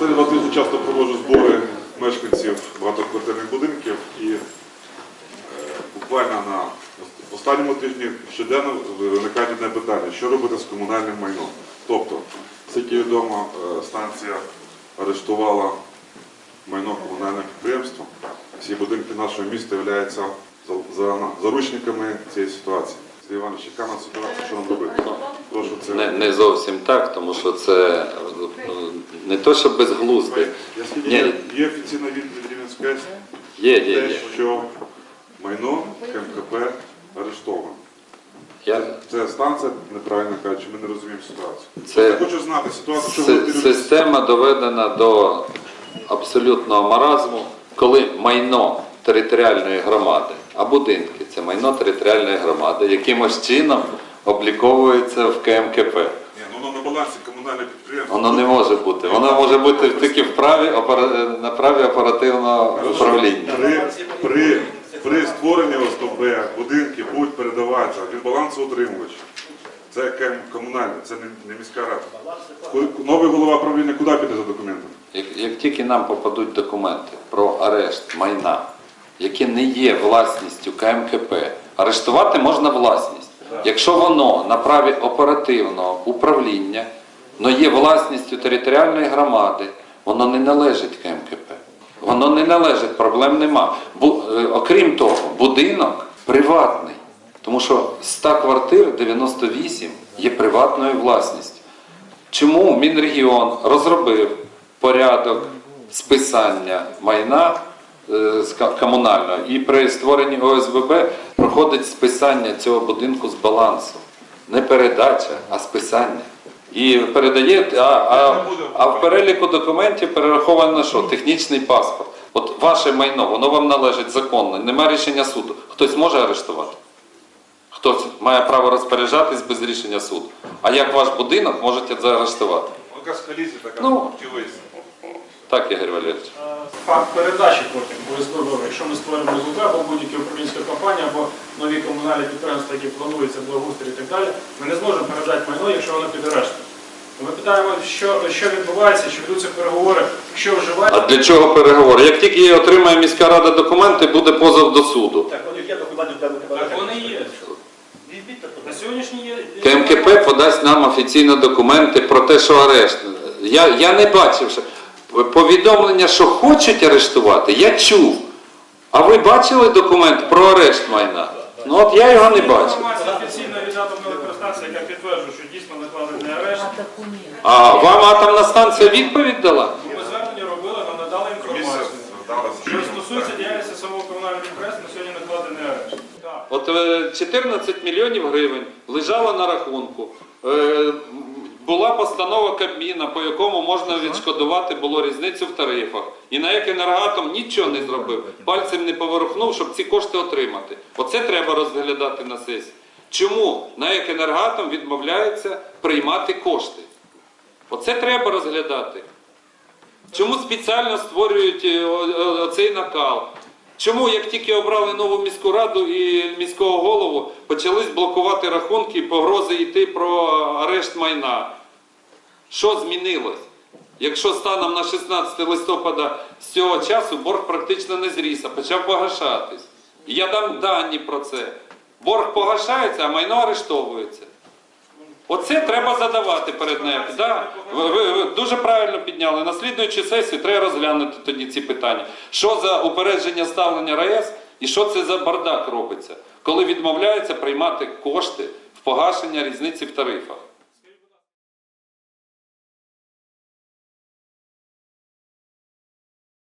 Два тижні часто проводжу збори мешканців багатоквартирних будинків і е, буквально на останньому тижні щоденно виникає одне питання, що робити з комунальним майном. Тобто, скільки відомо, е, станція арештувала майно комунального підприємства. Всі будинки нашого міста являються за, за, заручниками цієї ситуації. Сергій Іванович, яка на ситуація, що нам робити? Прошу це. Не, не зовсім так, тому що це не то, що Ні. є, є офіційна відповідь Рівненської Є, є, те, є. що майно КМКП арештовано. Я, Це станція, неправильно кажучи, ми не розуміємо ситуацію. Це- Я хочу знати ситуацію, що Си- робити. Система доведена до абсолютного маразму, коли майно територіальної громади, а будинки це майно територіальної громади, якимось чином обліковується в КМКП. Ні, ну воно на балансі комунальне підприємство. Воно не може бути. Воно може бути тільки в праві на праві оперативного управління. При, при, при створенні ОСТБ будинки будуть передаватися від балансоутримувача. Це комунальне, це не, не міська рада. Новий голова правління куди піде за документами? Як, як тільки нам попадуть документи про арешт майна, яке не є власністю КМКП, арештувати можна власність. Якщо воно на праві оперативного управління, но є власністю територіальної громади, воно не належить КМКП. Воно не належить, проблем нема. Бу, е, окрім того, будинок приватний, тому що з 100 квартир 98 є приватною власністю. Чому Мінрегіон розробив порядок списання майна комунального і при створенні ОСББ проходить списання цього будинку з балансу. Не передача, а списання. І передає, а, а, а в переліку документів перераховано що? Технічний паспорт. От ваше майно, воно вам належить законно, немає рішення суду. Хтось може арештувати? Хтось має право розпоряджатись без рішення суду. А як ваш будинок можете заарештувати? Ну, Так, Ігор Валерійович. Факт передачі потім обов'язково. Якщо ми створимо ОСББ або будь-які управлінська компанія, або нові комунальні підприємства, які плануються, благоустрій і так далі, ми не зможемо передати майно, якщо воно під арештом. Ми питаємо, що, що відбувається, чи ведуться переговори, що вживає. А для чого переговори? Як тільки отримає міська рада документи, буде позов до суду. Так, вони є документи, де ви Так вони є. На сьогоднішній є. КМКП подасть нам офіційно документи про те, що арешт. Я, я не бачив, що повідомлення, що хочуть арештувати, я чув. А ви бачили документ про арешт майна? Ну от я його не бачив. Інформація офіційна від атомної електростанції, яка підтверджує, що дійсно накладений арешт. А вам атомна станція відповідь дала? Ми звернення робили, нам надали інформацію. Що стосується діяльності самого комунального підприємства, на сьогодні накладений арешт. От е, 14 мільйонів гривень лежало на рахунку. Була постанова Кабміна, по якому можна відшкодувати було різницю в тарифах. І на як енергоатом нічого не зробив, пальцем не поворухнув, щоб ці кошти отримати. Оце треба розглядати на сесії. Чому на як енергоатом відмовляється приймати кошти? Оце треба розглядати. Чому спеціально створюють е, оцей накал? Чому, як тільки обрали нову міську раду і міського голову, почались блокувати рахунки, погрози йти про арешт майна? Що змінилось? Якщо станом на 16 листопада з цього часу борг практично не зріс, а почав погашатись. Я дам дані про це. Борг погашається, а майно арештовується. Оце треба задавати перед нею. Да. Ви дуже правильно підняли. На слідуючій сесії треба розглянути тоді ці питання. Що за упередження ставлення РАЕС і що це за бардак робиться, коли відмовляється приймати кошти в погашення різниці в тарифах.